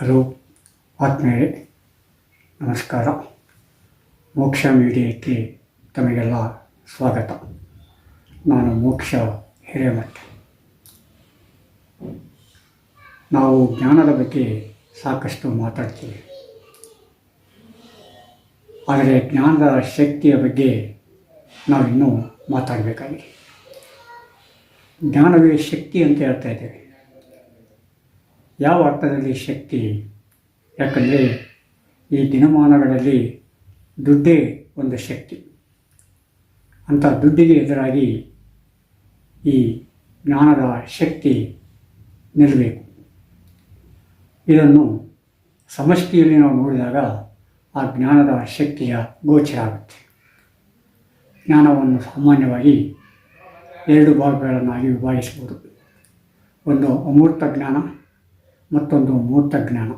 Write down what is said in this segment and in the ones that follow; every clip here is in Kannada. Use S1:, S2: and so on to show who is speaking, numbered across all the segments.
S1: ಹಲೋ, ಆತ್ಮೀಯರೇ, ನಮಸ್ಕಾರ. ಮೋಕ್ಷ ಮೀಡಿಯಕ್ಕೆ ತಮಗೆಲ್ಲ ಸ್ವಾಗತ. ನಾನು ಮೋಕ್ಷ ಹಿರೇಮಠ. ನಾವು ಜ್ಞಾನದ ಬಗ್ಗೆ ಸಾಕಷ್ಟು ಮಾತಾಡ್ತೀವಿ. ಆದರೆ ಜ್ಞಾನದ ಶಕ್ತಿಯ ಬಗ್ಗೆ ನಾವಿನ್ನೂ ಮಾತಾಡಬೇಕಾಗಿದೆ ಜ್ಞಾನವೇ ಶಕ್ತಿ ಅಂತ ಹೇಳ್ತಾ ಇದ್ದೇವೆ. ಯಾವ ಅರ್ಥದಲ್ಲಿ ಶಕ್ತಿ? ಯಾಕಂದರೆ ಈ ದಿನಮಾನಗಳಲ್ಲಿ ದುಡ್ಡೇ ಒಂದು ಶಕ್ತಿ. ಅಂಥ ದುಡ್ಡಿಗೆ ಎದುರಾಗಿ ಈ ಜ್ಞಾನದ ಶಕ್ತಿ ನಿಲ್ಲಬೇಕು. ಇದನ್ನು ಸಮಷ್ಟಿಯಲ್ಲಿ ನಾವು ನೋಡಿದಾಗ ಆ ಜ್ಞಾನದ ಶಕ್ತಿಯ ಗೋಚರ ಆಗುತ್ತೆ. ಜ್ಞಾನವನ್ನು ಸಾಮಾನ್ಯವಾಗಿ ಎರಡು ಭಾಗಗಳನ್ನಾಗಿ ವಿಭಾಗಿಸಬಹುದು. ಒಂದು ಅಮೂರ್ತ ಜ್ಞಾನ ಮತ್ತೊಂದು ಮೂರ್ತ ಜ್ಞಾನ.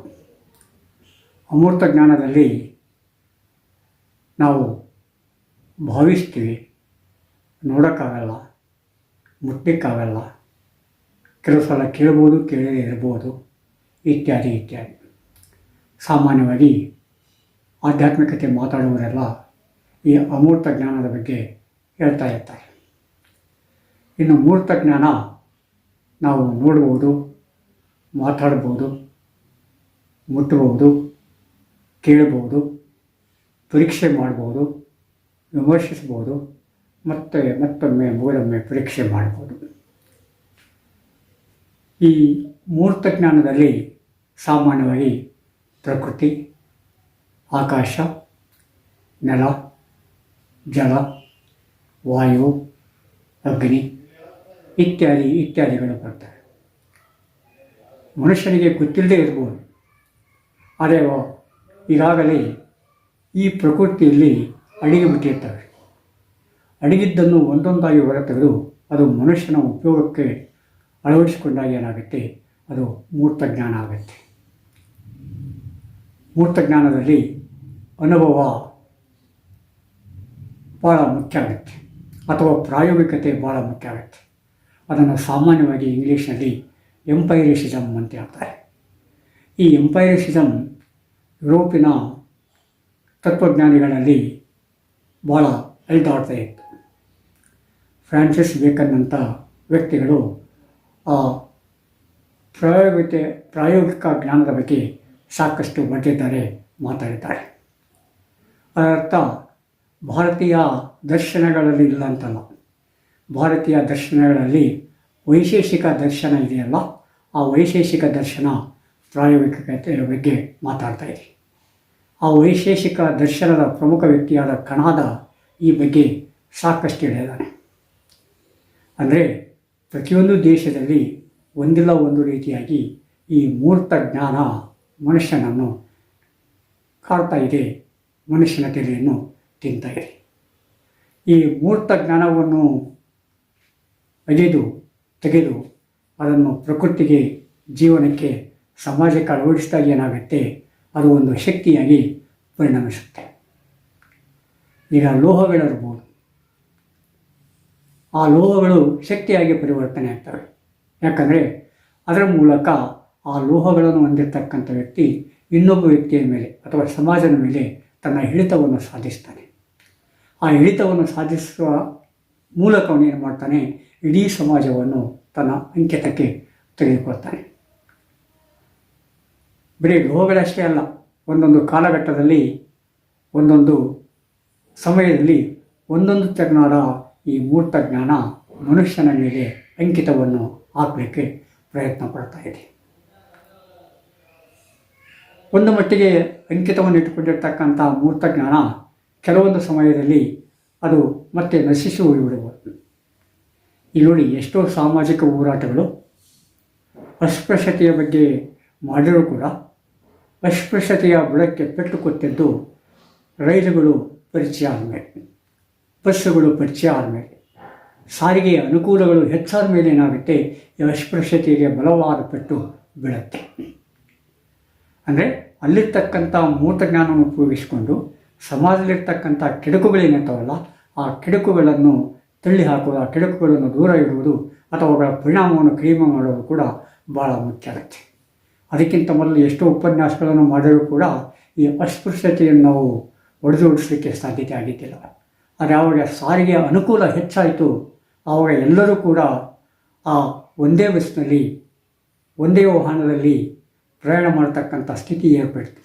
S1: ಅಮೂರ್ತ ಜ್ಞಾನದಲ್ಲಿ ನಾವು ಭಾವಿಸ್ತೀವಿ, ನೋಡೋಕ್ಕಾಗಲ್ಲ ಮುಟ್ಟಲಿಕ್ಕಾಗಲ್ಲ ಕೆಲವು ಸಲ ಕೇಳ್ಬೋದು, ಕೇಳದೇ ಇರ್ಬೋದು, ಇತ್ಯಾದಿ ಇತ್ಯಾದಿ. ಸಾಮಾನ್ಯವಾಗಿ ಆಧ್ಯಾತ್ಮಿಕತೆ ಮಾತಾಡುವರೆಲ್ಲ ಈ ಅಮೂರ್ತ ಜ್ಞಾನದ ಬಗ್ಗೆ ಹೇಳ್ತಾ ಇರ್ತಾರೆ. ಇನ್ನು ಮೂರ್ತ ಜ್ಞಾನ ನಾವು ನೋಡ್ಬೋದು ಮಾತಾಡ್ಬೋದು ಮುಟ್ಟಬಹುದು ಕೇಳಬಹುದು ಪರೀಕ್ಷೆ ಮಾಡ್ಬೋದು, ವಿಮರ್ಶಿಸ್ಬೋದು, ಮತ್ತೆ ಮತ್ತೊಮ್ಮೆ ಮೂಲೊಮ್ಮೆ ಪರೀಕ್ಷೆ ಮಾಡ್ಬೋದು. ಈ ಮೂರ್ತ ಜ್ಞಾನದಲ್ಲಿ ಸಾಮಾನ್ಯವಾಗಿ ಪ್ರಕೃತಿ, ಆಕಾಶ, ನೆಲ, ಜಲ, ವಾಯು, ಅಗ್ನಿ ಇತ್ಯಾದಿ ಇತ್ಯಾದಿಗಳು ಬರ್ತವೆ. ಮನುಷ್ಯನಿಗೆ ಗೊತ್ತಿಲ್ಲದೆ ಇರ್ಬೋದು. ಆದರೆ ಈಗಾಗಲೇ ಈ ಪ್ರಕೃತಿಯಲ್ಲಿ ಅಡಿಗೆ ಬಿಟ್ಟಿರ್ತವೆ. ಅಡಿಗಿದ್ದನ್ನು ಒಂದೊಂದಾಗಿ ಹೊರತೆಗೆದು ಅದು ಮನುಷ್ಯನ ಉಪಯೋಗಕ್ಕೆ ಅಳವಡಿಸಿಕೊಂಡಾಗ ಏನಾಗುತ್ತೆ? ಅದು ಮೂರ್ತ ಜ್ಞಾನ ಆಗುತ್ತೆ. ಮೂರ್ತ ಜ್ಞಾನದಲ್ಲಿ ಅನುಭವ ಭಾಳ ಮುಖ್ಯ ಆಗುತ್ತೆ. ಅಥವಾ ಪ್ರಾಯೋಗಿಕತೆ ಭಾಳ ಮುಖ್ಯ ಆಗುತ್ತೆ. ಅದನ್ನು ಸಾಮಾನ್ಯವಾಗಿ ಇಂಗ್ಲೀಷ್ನಲ್ಲಿ ಎಂಪೈರಿಸಿಸಮ್ ಅಂತ ಹೇಳ್ತಾರೆ. ಈ ಎಂಪೈರಿಸಿಸಮ್ ಯುರೋಪಿನ ತತ್ವಜ್ಞಾನಿಗಳಲ್ಲಿ ಭಾಳ ಅಳಿದಾಡ್ತಾ ಇತ್ತು. ಫ್ರಾನ್ಸಿಸ್ ಬೇಕನ್ ಅಂತ ವ್ಯಕ್ತಿಗಳು ಆ ಪ್ರಾಯೋಗಿಕ ಪ್ರಾಯೋಗಿಕ ಜ್ಞಾನದ ಬಗ್ಗೆ ಸಾಕಷ್ಟು ಬರೆದಿದ್ದಾರೆ ಮಾತಾಡಿದ್ದಾರೆ. ಅದರರ್ಥ, ಭಾರತೀಯ ದರ್ಶನಗಳಲ್ಲಿ ಇಲ್ಲ ಅಂತಲ್ಲ. ಭಾರತೀಯ ದರ್ಶನಗಳಲ್ಲಿ ವೈಶೇಷಿಕ ದರ್ಶನ ಇದೆಯಲ್ಲ, ಆ ವೈಶೇಷಿಕ ದರ್ಶನ ಪ್ರಾಯೋಗಿಕತೆಯ ಬಗ್ಗೆ ಮಾತಾಡ್ತಾ ಇದೆ ಆ ವೈಶೇಷಿಕ ದರ್ಶನದ ಪ್ರಮುಖ ವ್ಯಕ್ತಿಯಾದ ಕಣಾದ ಈ ಬಗ್ಗೆ ಸಾಕಷ್ಟು ಹೇಳಿದ್ದಾನೆ. ಅಂದರೆ ಪ್ರತಿಯೊಂದು ದೇಶದಲ್ಲಿ ಒಂದಿಲ್ಲ ಒಂದು ರೀತಿಯಾಗಿ ಈ ಮೂರ್ತ ಜ್ಞಾನ ಮನುಷ್ಯನನ್ನು ಕಾಡ್ತಾ ಇದೆ, ಮನುಷ್ಯನ ತೆರೆಯನ್ನು ತಿಂತಾ ಇದೆ. ಈ ಮೂರ್ತ ಜ್ಞಾನವನ್ನು ಅಗೆದು ತೆಗೆದು ಅದನ್ನು ಪ್ರಕೃತಿಗೆ, ಜೀವನಕ್ಕೆ, ಸಮಾಜಕ್ಕೆ ಅಳವಡಿಸಿದಾಗ ಏನಾಗುತ್ತೆ? ಅದು ಒಂದು ಶಕ್ತಿಯಾಗಿ ಪರಿಣಮಿಸುತ್ತೆ. ಈಗ ಲೋಹಗಳಿರ್ಬೋದು ಆ ಲೋಹಗಳು ಶಕ್ತಿಯಾಗಿ ಪರಿವರ್ತನೆ ಆಗ್ತವೆ. ಯಾಕಂದರೆ ಅದರ ಮೂಲಕ ಆ ಲೋಹಗಳನ್ನು ಹೊಂದಿರತಕ್ಕಂಥ ವ್ಯಕ್ತಿ ಇನ್ನೊಬ್ಬ ವ್ಯಕ್ತಿಯ ಮೇಲೆ ಅಥವಾ ಸಮಾಜದ ಮೇಲೆ ತನ್ನ ಹಿಡಿತವನ್ನು ಸಾಧಿಸ್ತಾನೆ. ಆ ಹಿಡಿತವನ್ನು ಸಾಧಿಸುವ ಮೂಲಕ ಅವನು ಏನು ಮಾಡ್ತಾನೆ? ಇಡೀ ಸಮಾಜವನ್ನು ತನ್ನ ಅಂಕಿತಕ್ಕೆ ತೆಗೆದುಕೊಳ್ತಾನೆ. ಬರೀ ಲೋಹಗಳಷ್ಟೇ ಅಲ್ಲ, ಒಂದೊಂದು ಕಾಲಘಟ್ಟದಲ್ಲಿ, ಒಂದೊಂದು ಸಮಯದಲ್ಲಿ, ಒಂದೊಂದು ತೆರನಾದ ಈ ಮೂರ್ತ ಜ್ಞಾನ ಮನುಷ್ಯನ ಮೇಲೆ ಅಂಕಿತವನ್ನು ಹಾಕಲಿಕ್ಕೆ ಪ್ರಯತ್ನ ಪಡ್ತಾ ಇದೆ. ಒಂದು ಮಟ್ಟಿಗೆ ಅಂಕಿತವನ್ನು ಇಟ್ಟುಕೊಂಡಿರ್ತಕ್ಕಂಥ ಮೂರ್ತ ಜ್ಞಾನ ಕೆಲವೊಂದು ಸಮಯದಲ್ಲಿ ಅದು ಮತ್ತೆ ನಶಿಸಿ ಹೋಗಿಬಿಡಬಹುದು ಈಗ ನೋಡಿ ಎಷ್ಟೋ ಸಾಮಾಜಿಕ ಹೋರಾಟಗಳು ಅಸ್ಪೃಶ್ಯತೆಯ ಬಗ್ಗೆ ಮಾಡಿರೂ ಕೂಡ ಅಸ್ಪೃಶ್ಯತೆಯ ಬುಡಕ್ಕೆ ಪೆಟ್ಟು ಕೊಟ್ಟಿದ್ದು ರೈಲುಗಳು ಪರಿಚಯ ಆದಮೇಲೆ, ಬಸ್ಸುಗಳು ಪರಿಚಯ ಆದಮೇಲೆ ಸಾರಿಗೆಯ ಅನುಕೂಲಗಳು ಹೆಚ್ಚಾದ ಮೇಲೆ ಏನಾಗುತ್ತೆ ಈ ಅಸ್ಪೃಶ್ಯತೆಗೆ ಬಲವಾದ ಪೆಟ್ಟು ಬೀಳುತ್ತೆ. ಅಂದರೆ ಅಲ್ಲಿರ್ತಕ್ಕಂಥ ಮೂರ್ತ ಜ್ಞಾನವನ್ನು ಉಪಯೋಗಿಸಿಕೊಂಡು ಸಮಾಜದಲ್ಲಿರ್ತಕ್ಕಂಥ ಕೆಡುಕುಗಳೇನಿರ್ತಾವಲ್ಲ ಆ ಕೆಡುಕುಗಳನ್ನು ತಳ್ಳಿ ಹಾಕುವ ದೂರ ಇಡುವುದು ಅಥವಾ ಅವುಗಳ ಪರಿಣಾಮವನ್ನು ಕಡಿಮೆ ಮಾಡೋದು ಕೂಡ ಭಾಳ ಮುಖ್ಯ ಆಗುತ್ತೆ ಅದಕ್ಕಿಂತ ಮೊದಲು ಎಷ್ಟೋ ಉಪನ್ಯಾಸಗಳನ್ನು ಮಾಡಿದರೂ ಕೂಡ ಈ ಅಸ್ಪೃಶ್ಯತೆಯನ್ನು ನಾವು ಒಡೆದೋಡಿಸಲಿಕ್ಕೆ ಸಾಧ್ಯತೆ ಆಗಿದ್ದಿಲ್ಲ. ಆದರೆ ಆವಾಗ ಸಾರಿಗೆ ಅನುಕೂಲ ಹೆಚ್ಚಾಯಿತು. ಆವಾಗ ಎಲ್ಲರೂ ಕೂಡ ಆ ಒಂದೇ ಬಸ್ನಲ್ಲಿ, ಒಂದೇ ವಾಹನದಲ್ಲಿ ಪ್ರಯಾಣ ಮಾಡತಕ್ಕಂಥ ಸ್ಥಿತಿ ಏರ್ಪಡ್ತು.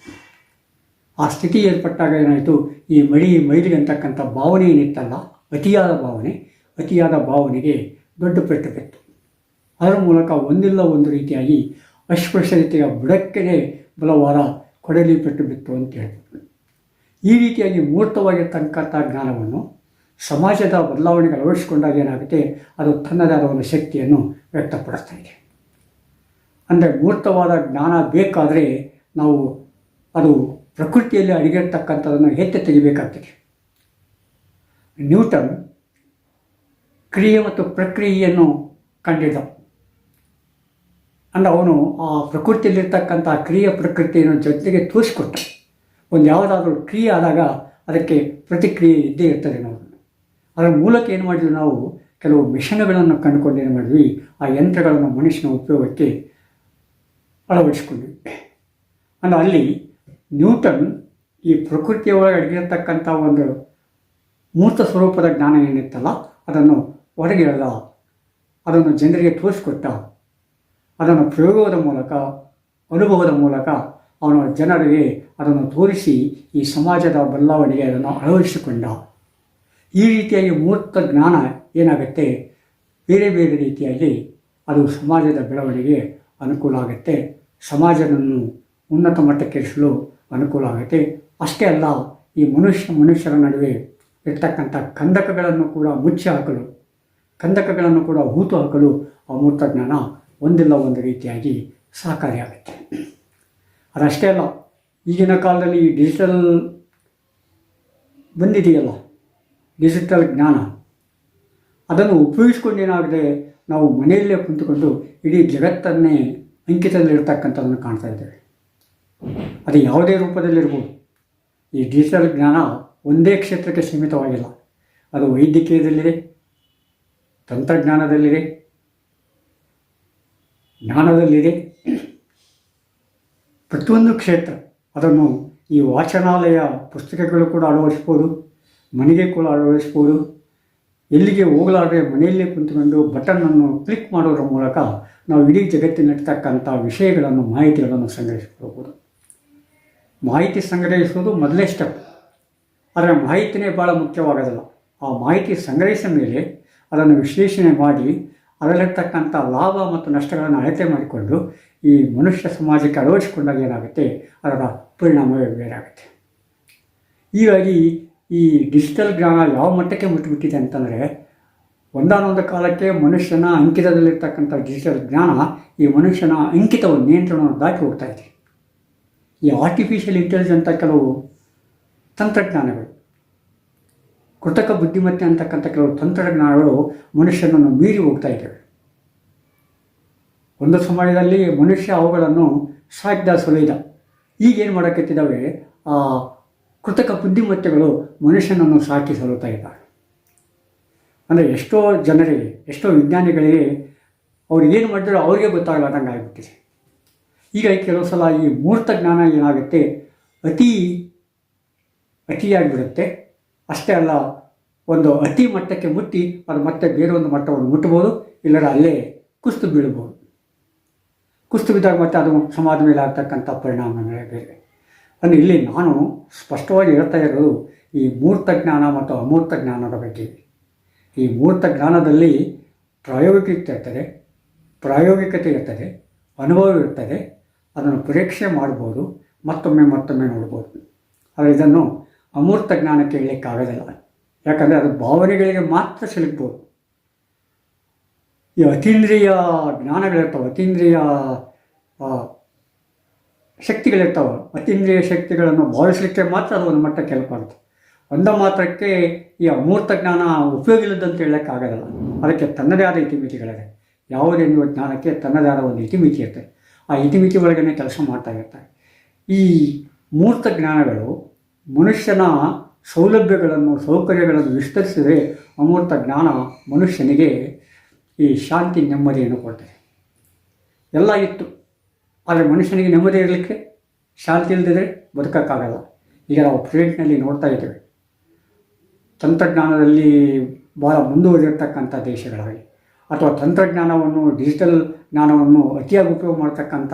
S1: ಆ ಸ್ಥಿತಿ ಏರ್ಪಟ್ಟಾಗ ಏನಾಯಿತು? ಈ ಮಳಿ ಮೈಲಿಗೆ ಅಂತಕ್ಕಂಥ ಭಾವನೆ ಏನಿತ್ತಲ್ಲ ಅತಿಯಾದ ಭಾವನೆ, ಅತಿಯಾದ ಭಾವನೆಗೆ ದೊಡ್ಡ ಪೆಟ್ಟು ಬಿತ್ತು ಅದರ ಮೂಲಕ ಒಂದಿಲ್ಲ ಒಂದು ರೀತಿಯಾಗಿ ಅಸ್ಪೃಶ್ಯತೆಯ ಬುಡಕ್ಕೆ ಬಲವಾದ ಕೊಡಲಿ ಪೆಟ್ಟು ಬಿತ್ತು ಅಂತ ಹೇಳ್ಬೋದು. ಈ ರೀತಿಯಾಗಿ ಮೂರ್ತವಾಗಿರ್ತಕ್ಕಂಥ ಜ್ಞಾನವನ್ನು ಸಮಾಜದ ಬದಲಾವಣೆಗೆ ಅಳವಡಿಸಿಕೊಂಡಾಗ ಏನಾಗುತ್ತೆ? ಅದು ತನ್ನದಾದ ಒಂದು ಶಕ್ತಿಯನ್ನು ವ್ಯಕ್ತಪಡಿಸ್ತಾ ಇದೆ ಅಂದರೆ ಮೂರ್ತವಾದ ಜ್ಞಾನ ಬೇಕಾದರೆ ನಾವು ಅದು ಪ್ರಕೃತಿಯಲ್ಲಿ ಅಡಗಿರ್ತಕ್ಕಂಥದ್ದನ್ನು ಎತ್ತಿ ತೆಗಿಬೇಕಾಗ್ತದೆ. ನ್ಯೂಟನ್ ಕ್ರಿಯೆ ಮತ್ತು ಪ್ರಕ್ರಿಯೆಯನ್ನು ಕಂಡಿದ್ದ. ಅಂದರೆ ಅವನು ಆ ಪ್ರಕೃತಿಯಲ್ಲಿರ್ತಕ್ಕಂಥ ಕ್ರಿಯೆ ಪ್ರಕೃತಿಯನ್ನು ಜೊತೆಗೆ ತೋರಿಸ್ಕೊಟ್ಟ. ಒಂದು ಯಾವುದಾದ್ರೂ ಕ್ರಿಯೆ ಆದಾಗ ಅದಕ್ಕೆ ಪ್ರತಿಕ್ರಿಯೆ ಇದ್ದೇ ಇರ್ತದೆ ನಾವು ಅದರ ಮೂಲಕ ಏನು ಮಾಡಿದ್ವಿ ನಾವು? ಕೆಲವು ಮಿಷನ್ಗಳನ್ನು ಕಂಡುಕೊಂಡು ಏನು ಮಾಡಿದ್ವಿ? ಆ ಯಂತ್ರಗಳನ್ನು ಮನುಷ್ಯನ ಉಪಯೋಗಕ್ಕೆ ಅಳವಡಿಸ್ಕೊಂಡ್ವಿ. ಅಂದರೆ ಅಲ್ಲಿ ನ್ಯೂಟನ್ ಈ ಪ್ರಕೃತಿಯ ಒಳಗೆ ಅಡಗಿರತಕ್ಕಂಥ ಒಂದು ಮೂರ್ತ ಸ್ವರೂಪದ ಜ್ಞಾನ ಏನಿತ್ತಲ್ಲ, ಅದನ್ನು ಹೊರಗೆ ಎಳೆದ ಅದನ್ನು ಜನರಿಗೆ ತೋರಿಸ್ಕೊಟ್ಟ, ಅದನ್ನು ಪ್ರಯೋಗದ ಮೂಲಕ, ಅನುಭವದ ಮೂಲಕ ಅವನು ಜನರಿಗೆ ಅದನ್ನು ತೋರಿಸಿ ಈ ಸಮಾಜದ ಬದಲಾವಣೆಗೆ ಅದನ್ನು ಅಳವಡಿಸಿಕೊಂಡ. ಈ ರೀತಿಯಾಗಿ ಮೂರ್ತ ಜ್ಞಾನ ಏನಾಗುತ್ತೆ? ಬೇರೆ ಬೇರೆ ರೀತಿಯಲ್ಲಿ ಅದು ಸಮಾಜದ ಬೆಳವಣಿಗೆ ಅನುಕೂಲ ಆಗುತ್ತೆ. ಸಮಾಜವನ್ನು ಉನ್ನತ ಮಟ್ಟಕ್ಕೇರಿಸಲು ಅನುಕೂಲ ಆಗುತ್ತೆ. ಅಷ್ಟೇ ಅಲ್ಲ, ಈ ಮನುಷ್ಯ ಮನುಷ್ಯರ ನಡುವೆ ಇರ್ತಕ್ಕಂಥ ಕಂದಕಗಳನ್ನು ಕೂಡ ಮುಚ್ಚಿ ಹಾಕಲು, ಕಂದಕಗಳನ್ನು ಕೂಡ ಹೂತು ಹಾಕಲು ಅಮೂರ್ತ ಜ್ಞಾನ ಒಂದಿಲ್ಲ ಒಂದು ರೀತಿಯಾಗಿ ಸಹಕಾರಿಯಾಗುತ್ತೆ ಅದಷ್ಟೇ ಅಲ್ಲ, ಈಗಿನ ಕಾಲದಲ್ಲಿ ಈ ಡಿಜಿಟಲ್ ಬಂದಿದೆಯಲ್ಲ ಡಿಜಿಟಲ್ ಜ್ಞಾನ, ಅದನ್ನು ಉಪಯೋಗಿಸ್ಕೊಂಡು ಏನಾಗಿದೆ, ನಾವು ಮನೆಯಲ್ಲೇ ಕುಂತುಕೊಂಡು ಇಡೀ ಜಗತ್ತನ್ನೇ ಅಂಕಿತದಲ್ಲಿರ್ತಕ್ಕಂಥದ್ದನ್ನು ಕಾಣ್ತಾ ಇದ್ದೇವೆ. ಅದು ಯಾವುದೇ ರೂಪದಲ್ಲಿರ್ಬೋದು. ಈ ಡಿಜಿಟಲ್ ಜ್ಞಾನ ಒಂದೇ ಕ್ಷೇತ್ರಕ್ಕೆ ಸೀಮಿತವಾಗಿಲ್ಲ. ಅದು ವೈದ್ಯಕೀಯದಲ್ಲಿದೆ, ತಂತ್ರಜ್ಞಾನದಲ್ಲಿದೆ, ಜ್ಞಾನದಲ್ಲಿದೆ. ಪ್ರತಿಯೊಂದು ಕ್ಷೇತ್ರ ಅದನ್ನು ಈ ವಾಚನಾಲಯ ಪುಸ್ತಕಗಳು ಕೂಡ ಅಳವಡಿಸ್ಬೋದು, ಮನೆಗೆ ಕೂಡ ಅಳವಡಿಸ್ಬೋದು. ಎಲ್ಲಿಗೆ ಹೋಗಲಾರದೆ ಮನೆಯಲ್ಲೇ ಕುಂತುಕೊಂಡು ಬಟನ್ನನ್ನು ಕ್ಲಿಕ್ ಮಾಡೋದ್ರ ಮೂಲಕ ನಾವು ಇಡೀ ಜಗತ್ತಿನಲ್ಲಿರ್ತಕ್ಕಂಥ ವಿಷಯಗಳನ್ನು, ಮಾಹಿತಿಗಳನ್ನು ಸಂಗ್ರಹಿಸಿಕೊಳ್ಬೋದು. ಮಾಹಿತಿ ಸಂಗ್ರಹಿಸುವುದು ಮೊದಲೇ ಸ್ಟೆಪ್ ಆದರೆ ಮಾಹಿತಿನೇ ಭಾಳ ಮುಖ್ಯವಾಗೋದಿಲ್ಲ. ಆ ಮಾಹಿತಿ ಸಂಗ್ರಹಿಸಿದ ಮೇಲೆ ಅದನ್ನು ವಿಶ್ಲೇಷಣೆ ಮಾಡಿ ಅದರಲ್ಲಿರ್ತಕ್ಕಂಥ ಲಾಭ ಮತ್ತು ನಷ್ಟಗಳನ್ನು ಅಳತೆ ಮಾಡಿಕೊಂಡು ಈ ಮನುಷ್ಯ ಸಮಾಜಕ್ಕೆ ಅಳವಡಿಸಿಕೊಂಡಾಗ ಏನಾಗುತ್ತೆ? ಅದರ ಪರಿಣಾಮವೇ ಬೇರಾಗುತ್ತೆ. ಹೀಗಾಗಿ ಈ ಡಿಜಿಟಲ್ ಜ್ಞಾನ ಯಾವ ಮಟ್ಟಕ್ಕೆ ಮುಟ್ಟಿಬಿಟ್ಟಿದೆ ಅಂತಂದರೆ, ಒಂದಾನೊಂದು ಕಾಲಕ್ಕೆ ಮನುಷ್ಯನ ಅಂಕಿತದಲ್ಲಿರ್ತಕ್ಕಂಥ ಡಿಜಿಟಲ್ ಜ್ಞಾನ ಈ ಮನುಷ್ಯನ ಅಂಕಿತವನ್ನು ನಿಯಂತ್ರಣವನ್ನು ದಾಟಿ ಹೋಗ್ತಾ ಇದೆ. ಈ ಆರ್ಟಿಫಿಷಿಯಲ್ ಇಂಟೆಲಿಜೆಂಟ್ ಕೆಲವು ತಂತ್ರಜ್ಞಾನಗಳು. ಕೃತಕ ಬುದ್ಧಿಮತ್ತೆ ಅಂತಕ್ಕಂಥ ಕೆಲವು ತಂತ್ರಜ್ಞಾನಗಳು ಮನುಷ್ಯನನ್ನು ಮೀರಿ ಹೋಗ್ತಾ ಇದ್ದಾವೆ. ಒಂದು ಸಮಯದಲ್ಲಿ ಮನುಷ್ಯ ಅವುಗಳನ್ನು ಸಾಧ್ಯ ಸುಲಿದ ಈಗೇನು ಮಾಡೋಕ್ಕೆತ್ತಿದ್ದಾವೆ ಆ ಕೃತಕ ಬುದ್ಧಿಮತ್ತೆಗಳು ಮನುಷ್ಯನನ್ನು ಸಾಕಿ ಸಲುತ್ತಾ ಇದ್ದಾವೆ. ಅಂದರೆ ಎಷ್ಟೋ ಜನರಿಗೆ, ಎಷ್ಟೋ ವಿಜ್ಞಾನಿಗಳಿಗೆ ಅವ್ರು ಏನು ಮಾಡಿದ್ರು ಅವ್ರಿಗೆ ಗೊತ್ತಾಗಲಾರ್ದಂಗೆ ಆಗಿಬಿಟ್ಟಿದೆ. ಈಗ ಕೆಲವು ಸಲ ಈ ಮೂರ್ತ ಜ್ಞಾನ ಏನಾಗುತ್ತೆ? ಅತಿ ಅತಿಯಾಗಿಬಿಡುತ್ತೆ ಅಷ್ಟೇ ಅಲ್ಲ, ಒಂದು ಅತಿ ಮಟ್ಟಕ್ಕೆ ಮುಟ್ಟಿ ಅದು ಮತ್ತೆ ಬೇರೆ ಒಂದು ಮಟ್ಟವನ್ನು ಮುಟ್ಟಬಹುದು ಇಲ್ಲರ ಅಲ್ಲೇ ಕುಸ್ತು ಬೀಳ್ಬೋದು. ಕುಸ್ತು ಬಿದ್ದಾಗ ಮತ್ತೆ ಅದು ಸಮಾಜ ಮೇಲೆ ಆಗ್ತಕ್ಕಂಥ ಪರಿಣಾಮಗಳೇ ಬೇರೆ. ಅಂದರೆ ಇಲ್ಲಿ ನಾನು ಸ್ಪಷ್ಟವಾಗಿ ಹೇಳ್ತಾ ಇರೋದು, ಈ ಮೂರ್ತ ಜ್ಞಾನ ಮತ್ತು ಅಮೂರ್ತ ಜ್ಞಾನದ ಬಗ್ಗೆ. ಈ ಮೂರ್ತ ಜ್ಞಾನದಲ್ಲಿ ಪ್ರಾಯೋಗಿಕತೆ ಇರ್ತದೆ ಪ್ರಾಯೋಗಿಕತೆ ಇರ್ತದೆ, ಅನುಭವ ಇರ್ತದೆ, ಅದನ್ನು ಪರೀಕ್ಷೆ ಮಾಡ್ಬೋದು, ಮತ್ತೊಮ್ಮೆ ಮತ್ತೊಮ್ಮೆ ನೋಡ್ಬೋದು. ಆದರೆ ಇದನ್ನು ಅಮೂರ್ತ ಜ್ಞಾನಕ್ಕೆ ಹೇಳಲಿಕ್ಕಾಗೋದಿಲ್ಲ ಯಾಕಂದರೆ ಅದು ಭಾವನೆಗಳಿಗೆ ಮಾತ್ರ ಸಿಲುಕ್ಬೋದು. ಈ ಅತೀಂದ್ರಿಯ ಜ್ಞಾನಗಳಿರ್ತಾವೆ, ಅತೀಂದ್ರಿಯ ಶಕ್ತಿಗಳಿರ್ತಾವೆ. ಅತೀಂದ್ರಿಯ ಶಕ್ತಿಗಳನ್ನು ಭಾವಿಸಲಿಕ್ಕೆ ಮಾತ್ರ ಅದು ಒಂದು ಮಟ್ಟಕ್ಕೆ ಹೆಲ್ಪ್ ಆಗುತ್ತೆ. ಒಂದ ಮಾತ್ರಕ್ಕೆ ಈ ಅಮೂರ್ತ ಜ್ಞಾನ ಉಪಯೋಗ ಇಲ್ಲದಂತ ಹೇಳೋಕ್ಕಾಗೋದಿಲ್ಲ. ಅದಕ್ಕೆ ತನ್ನದೇ ಆದ ಇತಿಮಿತಿಗಳಿದೆ. ಯಾವುದೇ ನೀವು ಜ್ಞಾನಕ್ಕೆ ತನ್ನದೇ ಆದ ಒಂದು ಇತಿಮಿತಿ ಇರುತ್ತೆ. ಆ ಇತಿಮಿತಿ ಒಳಗನೆ ಕೆಲಸ ಮಾಡ್ತಾ ಇರ್ತಾರೆ. ಈ ಮೂರ್ತ ಜ್ಞಾನಗಳು ಮನುಷ್ಯನ ಸೌಲಭ್ಯಗಳನ್ನು, ಸೌಕರ್ಯಗಳನ್ನು ವಿಸ್ತರಿಸಿದರೆ ಅಮೂರ್ತ ಜ್ಞಾನ ಮನುಷ್ಯನಿಗೆ ಈ ಶಾಂತಿ ನೆಮ್ಮದಿಯನ್ನು ಕೊಡ್ತದೆ ಎಲ್ಲ ಇತ್ತು. ಆದರೆ ಮನುಷ್ಯನಿಗೆ ನೆಮ್ಮದಿ ಇರಲಿಕ್ಕೆ ಶಾಂತಿ ಇಲ್ಲದಿದ್ದರೆ ಬದುಕೋಕ್ಕಾಗಲ್ಲ. ಈಗ ನಾವು ಪ್ರೆಸೆಂಟ್ನಲ್ಲಿ ನೋಡ್ತಾ ಇದ್ದೇವೆ. ತಂತ್ರಜ್ಞಾನದಲ್ಲಿ ಭಾಳ ಮುಂದುವರಿದಿರ್ತಕ್ಕಂಥ ದೇಶಗಳಾಗಲಿ ಅಥವಾ ತಂತ್ರಜ್ಞಾನವನ್ನು ಡಿಜಿಟಲ್ ಜ್ಞಾನವನ್ನು ಅತಿಯಾಗಿ ಉಪಯೋಗ ಮಾಡ್ತಕ್ಕಂಥ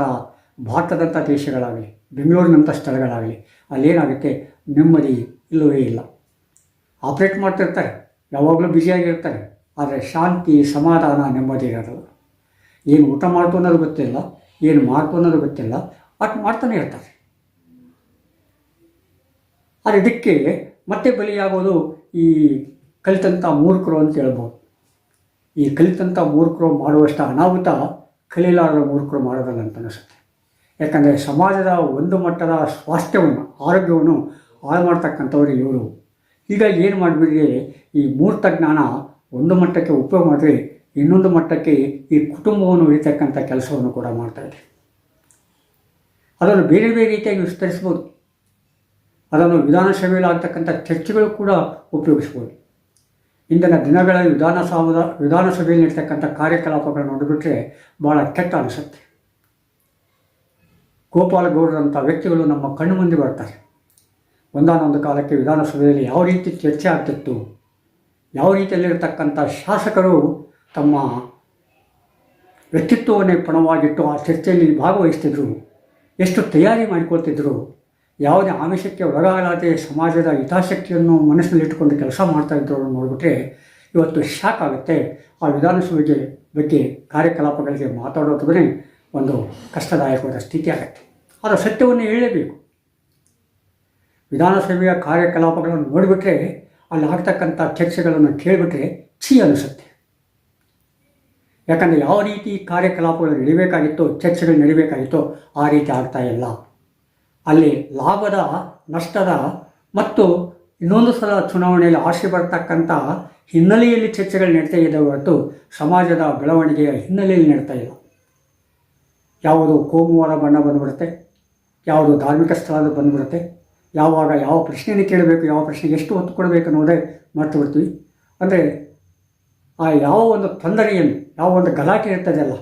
S1: ಭಾರತದಂಥ ದೇಶಗಳಾಗಲಿ, ಬೆಂಗಳೂರಿನಂಥ ಸ್ಥಳಗಳಾಗಲಿ, ಅಲ್ಲೇನಾಗುತ್ತೆ? ನೆಮ್ಮದಿ ಇಲ್ಲವೇ ಇಲ್ಲ. ಆಪ್ರೇಟ್ ಮಾಡ್ತಿರ್ತಾರೆ, ಯಾವಾಗಲೂ ಬ್ಯುಸಿಯಾಗಿರ್ತಾರೆ ಆದರೆ ಶಾಂತಿ, ಸಮಾಧಾನ, ನೆಮ್ಮದಿ ಇರೋದು. ಏನು ಊಟ ಮಾಡ್ತು ಅನ್ನೋದು ಗೊತ್ತಿಲ್ಲ, ಏನು ಮಾಡ್ತು ಅನ್ನೋದು ಗೊತ್ತಿಲ್ಲ ಅಟ್ ಮಾಡ್ತಾನೆ ಇರ್ತಾರೆ. ಆದರೆ ಇದಕ್ಕೆ ಮತ್ತೆ ಬಲಿಯಾಗೋದು ಈ ಕಲಿತಂಥ ಮೂರ್ಖರು ಅಂತ ಹೇಳ್ಬೋದು. ಈ ಕಲಿತಂಥ ಮೂರ್ಖರು ಮಾಡುವಷ್ಟು ಅನಾಹುತ ಕಲೀಲಾರದ ಮೂರ್ಖರು ಮಾಡೋದಲ್ಲ ಅಂತ ಅನಿಸುತ್ತೆ. ಯಾಕಂದರೆ ಸಮಾಜದ ಒಂದು ಮಟ್ಟದ ಸ್ವಾಸ್ಥ್ಯವನ್ನು, ಆರೋಗ್ಯವನ್ನು ಹಾಳು ಮಾಡ್ತಕ್ಕಂಥವ್ರು ಇವರು. ಹೀಗಾಗಿ ಏನು ಮಾಡಿಬಿಡ್ರಿ, ಈ ಮೂರ್ತ ಜ್ಞಾನ ಒಂದು ಮಟ್ಟಕ್ಕೆ ಉಪಯೋಗ ಮಾಡಿದ್ರೆ ಇನ್ನೊಂದು ಮಟ್ಟಕ್ಕೆ ಈ ಕುಟುಂಬವನ್ನು ಉಳಿತಕ್ಕಂಥ ಕೆಲಸವನ್ನು ಕೂಡ ಮಾಡ್ತಾಯಿದೆ ಅದನ್ನು ಬೇರೆ ಬೇರೆ ರೀತಿಯಾಗಿ ವಿಸ್ತರಿಸ್ಬೋದು. ಅದನ್ನು ವಿಧಾನಸಭೆಯಲ್ಲಿ ಆಗ್ತಕ್ಕಂಥ ಚರ್ಚೆಗಳು ಕೂಡ ಉಪಯೋಗಿಸ್ಬೋದು. ಇಂದಿನ ದಿನಗಳಲ್ಲಿ ವಿಧಾನಸಭದ ವಿಧಾನಸಭೆಯಲ್ಲಿ ಇರ್ತಕ್ಕಂಥ ಕಾರ್ಯಕಲಾಪಗಳನ್ನು ನೋಡಿಬಿಟ್ರೆ ಭಾಳ ಕೆಟ್ಟ ಅನಿಸುತ್ತೆ. ಗೋಪಾಲ ಗೌಡರಂಥ ವ್ಯಕ್ತಿಗಳು ನಮ್ಮ ಕಣ್ಣು ಮುಂದೆ ಬರ್ತಾರೆ. ಒಂದಾನೊಂದು ಕಾಲಕ್ಕೆ ವಿಧಾನಸಭೆಯಲ್ಲಿ ಯಾವ ರೀತಿ ಚರ್ಚೆ ಆಗ್ತಿತ್ತು, ಯಾವ ರೀತಿಯಲ್ಲಿರ್ತಕ್ಕಂಥ ಶಾಸಕರು ತಮ್ಮ ವ್ಯಕ್ತಿತ್ವವನ್ನೇ ಪಣವಾಗಿಟ್ಟು ಆ ಚರ್ಚೆಯಲ್ಲಿ ಭಾಗವಹಿಸ್ತಿದ್ರು, ಎಷ್ಟು ತಯಾರಿ ಮಾಡಿಕೊಳ್ತಿದ್ರು, ಯಾವುದೇ ಆಮಿಷಕ್ಕೆ ಒಳಗಾಗಲಾದೆ ಸಮಾಜದ ಹಿತಾಸಕ್ತಿಯನ್ನು ಮನಸ್ಸಿನಲ್ಲಿಟ್ಟುಕೊಂಡು ಕೆಲಸ ಮಾಡ್ತಾ ಇದ್ರು ಅನ್ನೋದು ನೋಡಿಬಿಟ್ರೆ ಇವತ್ತು ಶಾಕ್ ಆಗುತ್ತೆ. ಆ ವಿಧಾನಸಭೆಗೆ ಬಗ್ಗೆ ಕಾರ್ಯಕಲಾಪಗಳಿಗೆ ಮಾತಾಡೋದ್ರೆ ಒಂದು ಕಷ್ಟದಾಯಕವಾದ ಸ್ಥಿತಿ ಆಗುತ್ತೆ. ಆದರೆ ಸತ್ಯವನ್ನು ಹೇಳಲೇಬೇಕು ವಿಧಾನಸಭೆಯ ಕಾರ್ಯಕಲಾಪಗಳನ್ನು ನೋಡಿಬಿಟ್ರೆ ಅಲ್ಲಿ ಆಗ್ತಕ್ಕಂಥ ಚರ್ಚೆಗಳನ್ನು ಕೇಳಿಬಿಟ್ರೆ ಛೀ ಅನಿಸುತ್ತೆ. ಯಾಕಂದರೆ ಯಾವ ರೀತಿ ಕಾರ್ಯಕಲಾಪಗಳು ನಡಿಬೇಕಾಗಿತ್ತೋ, ಚರ್ಚೆಗಳು ನಡಿಬೇಕಾಗಿತ್ತೋ ಆ ರೀತಿ ಆಗ್ತಾ ಇಲ್ಲ. ಅಲ್ಲಿ ಲಾಭದ, ನಷ್ಟದ ಮತ್ತು ಇನ್ನೊಂದು ಸಲ ಚುನಾವಣೆಯಲ್ಲಿ ಆಸೆ ಬರ್ತಕ್ಕಂಥ ಹಿನ್ನೆಲೆಯಲ್ಲಿ ಚರ್ಚೆಗಳು ನಡೀತಾ ಇದೆ ಹೊರತು ಸಮಾಜದ ಬೆಳವಣಿಗೆಯ ಹಿನ್ನೆಲೆಯಲ್ಲಿ ನಡೀತಾ ಇಲ್ಲ. ಯಾವುದು ಕೋಮುವಾದ ಬಣ್ಣ ಬಂದುಬಿಡುತ್ತೆ, ಯಾವುದು ಧಾರ್ಮಿಕ ಸ್ಥಳದ ಬಂದುಬಿಡುತ್ತೆ ಯಾವಾಗ ಯಾವ ಪ್ರಶ್ನೆಯನ್ನು ಕೇಳಬೇಕು, ಯಾವ ಪ್ರಶ್ನೆಗೆ ಎಷ್ಟು ಒತ್ತು ಕೊಡಬೇಕು ಅನ್ನೋದೇ ಮರ್ತು ಬಿಡ್ತೀವಿ ಅಂದರೆ ಆ ಯಾವ ಒಂದು ತೊಂದರೆಯನ್ನು, ಯಾವ ಒಂದು ಗಲಾಟೆ ಇರ್ತದೆಯಲ್ಲ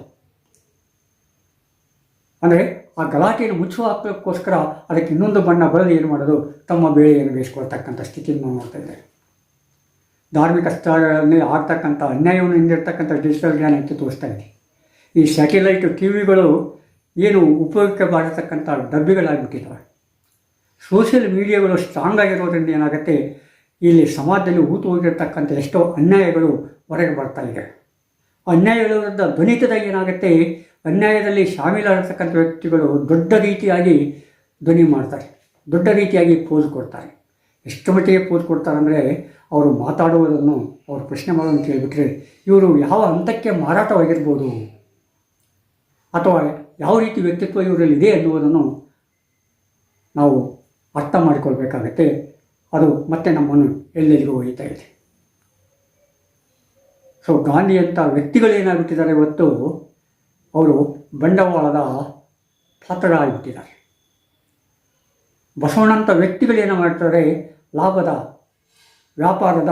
S1: ಅಂದರೆ ಆ ಗಲಾಟೆಯನ್ನು ಮುಚ್ಚುವ ಹಾಕೋಕ್ಕೋಸ್ಕರ ಅದಕ್ಕೆ ಇನ್ನೊಂದು ಬಣ್ಣ ಬರೆದು ಏನು ಮಾಡೋದು, ತಮ್ಮ ಬೇಳೆಯನ್ನು ಬೇಯಿಸ್ಕೊಳ್ತಕ್ಕಂಥ ಸ್ಥಿತಿಯನ್ನು ನಾವು ನೋಡ್ತಾ ಇದ್ದೇವೆ. ಧಾರ್ಮಿಕ ಸ್ಥಳಗಳಲ್ಲಿ ಆಗ್ತಕ್ಕಂಥ ಅನ್ಯಾಯವನ್ನು ಹಿಂದಿರ್ತಕ್ಕಂಥ ಡಿಜಿಟಲ್ ಜ್ಞಾನ ಅಂತ ತೋರಿಸ್ತಾ ಇದೆ. ಈ ಸ್ಯಾಟಲೈಟ್ ಟಿ ವಿಗಳು ಏನು ಉಪಯೋಗಕ್ಕೆ ಬಾರತಕ್ಕಂಥ ಡಬ್ಬಿಗಳಾಗಿಬಿಟ್ಟಿದ್ದಾವೆ ಸೋಷಿಯಲ್ ಮೀಡಿಯಾಗಳು ಸ್ಟ್ರಾಂಗ್ ಆಗಿರೋದ್ರಿಂದ ಏನಾಗುತ್ತೆ? ಇಲ್ಲಿ ಸಮಾಜದಲ್ಲಿ ಊತು ಹೋಗಿರ್ತಕ್ಕಂಥ ಎಷ್ಟೋ ಅನ್ಯಾಯಗಳು ಹೊರಗೆ ಬರ್ತಾ ಇದೆ. ಅನ್ಯಾಯಗಳ ವಿರುದ್ಧ ಧ್ವನಿತದಾಗ ಏನಾಗುತ್ತೆ? ಅನ್ಯಾಯದಲ್ಲಿ ಶಾಮೀಲಾಗಿರ್ತಕ್ಕಂಥ ವ್ಯಕ್ತಿಗಳು ದೊಡ್ಡ ರೀತಿಯಾಗಿ ಧ್ವನಿ ಮಾಡ್ತಾರೆ. ದೊಡ್ಡ ರೀತಿಯಾಗಿ ಪೋಸ್ ಕೊಡ್ತಾರೆ. ಎಷ್ಟು ಮಟ್ಟಿಗೆ ಪೋಸ್ ಕೊಡ್ತಾರೆ ಅಂದರೆ ಅವರು ಮಾತಾಡುವುದನ್ನು ಅವರು ಪ್ರಶ್ನೆ ಮಾಡೋದನ್ನು ಕೇಳಿಬಿಟ್ರೆ ಇವರು ಯಾವ ಹಂತಕ್ಕೆ ಮಾರಾಟವಾಗಿರ್ಬೋದು? ಅಥವಾ ಯಾವ ರೀತಿ ವ್ಯಕ್ತಿತ್ವ ಇವರಲ್ಲಿ ಇದೆ ಅನ್ನುವುದನ್ನು ನಾವು ಅರ್ಥ ಮಾಡಿಕೊಳ್ಬೇಕಾಗತ್ತೆ. ಅದು ಮತ್ತೆ ನಮ್ಮನ್ನು ಎಲ್ಲೆಲ್ಲಿಗೂ ಒಯ್ತಾ ಇದೆ. ಸೊ ಗಾಂಧಿ ಅಂತ ಇವತ್ತು ಅವರು ಬಂಡವಾಳದ ಪಾತ್ರಗಳಾಗಿಬಿಟ್ಟಿದ್ದಾರೆ ಬಸವಣ್ಣಂಥ ವ್ಯಕ್ತಿಗಳೇನು ಮಾಡ್ತಾರೆ? ಲಾಭದ, ವ್ಯಾಪಾರದ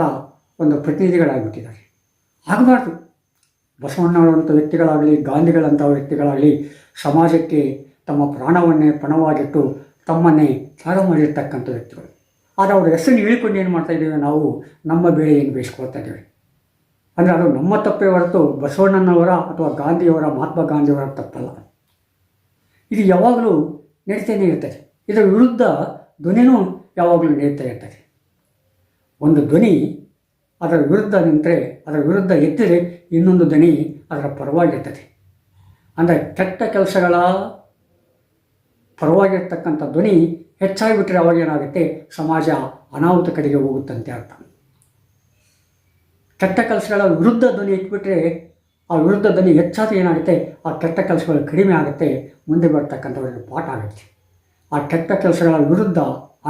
S1: ಒಂದು ಪ್ರತಿನಿಧಿಗಳಾಗಿಬಿಟ್ಟಿದ್ದಾರೆ. ಆಗಬಾರ್ದು. ಬಸವಣ್ಣವರಂಥ ವ್ಯಕ್ತಿಗಳಾಗಲಿ ಗಾಂಧಿಗಳಂಥ ವ್ಯಕ್ತಿಗಳಾಗಲಿ, ಸಮಾಜಕ್ಕೆ ತಮ್ಮ ಪ್ರಾಣವನ್ನೇ, ಪಣವಾಗಿಟ್ಟು ತಮ್ಮನ್ನೇ ತ್ಯಾಗ ಮಾಡಿರ್ತಕ್ಕಂಥ ವ್ಯಕ್ತಿಗಳು. ಆದರೆ ಅವರ ಹೆಸರನ್ನು ಹೇಳಿಕೊಂಡು ಏನು ಮಾಡ್ತಾ ಇದ್ದೇವೆ? ನಾವು ನಮ್ಮ ಬೇಳೆಯನ್ನು ಬೇಯಿಸ್ಕೊಳ್ತಾ ಇದ್ದೇವೆ. ಅಂದರೆ ಅದು ನಮ್ಮ ತಪ್ಪೇ ಹೊರತು ಬಸವಣ್ಣನವರ ಅಥವಾ ಗಾಂಧಿಯವರ, ಮಹಾತ್ಮ ಗಾಂಧಿಯವರ ತಪ್ಪಲ್ಲ. ಇದು ಯಾವಾಗಲೂ ನಡೀತಾನೆ ಇರ್ತದೆ. ಇದರ ವಿರುದ್ಧ ಧ್ವನಿನೂ ಯಾವಾಗಲೂ ನಡೀತಾ ಇರ್ತದೆ. ಒಂದು ಧ್ವನಿ ಅದರ ವಿರುದ್ಧ ನಿಂತರೆ, ಅದರ ವಿರುದ್ಧ ಎದ್ದರೆ ಇನ್ನೊಂದು ಧ್ವನಿ ಅದರ ಪರವಾಗಿರ್ತದೆ. ಅಂದರೆ ಕೆಟ್ಟ ಕೆಲಸಗಳ ಪರವಾಗಿರ್ತಕ್ಕಂಥ ಧ್ವನಿ ಹೆಚ್ಚಾಗಿಬಿಟ್ರೆ ಅವಾಗ ಏನಾಗುತ್ತೆ ಸಮಾಜ ಅನಾಹುತ ಕಡೆಗೆ ಹೋಗುತ್ತಂತೆ ಅರ್ಥ ಕೆಟ್ಟ ಕೆಲಸಗಳ ವಿರುದ್ಧ ಧ್ವನಿ ಇಟ್ಬಿಟ್ರೆ ಆ ವಿರುದ್ಧ ಧ್ವನಿ ಹೆಚ್ಚಾದ ಏನಾಗುತ್ತೆ? ಆ ಕೆಟ್ಟ ಕೆಲಸಗಳು ಕಡಿಮೆ ಆಗುತ್ತೆ, ಮುಂದೆ ಬರ್ತಕ್ಕಂಥವ್ರಿಗೆ ಪಾಠ ಆಗುತ್ತೆ. ಆ ಕೆಟ್ಟ ಕೆಲಸಗಳ ವಿರುದ್ಧ,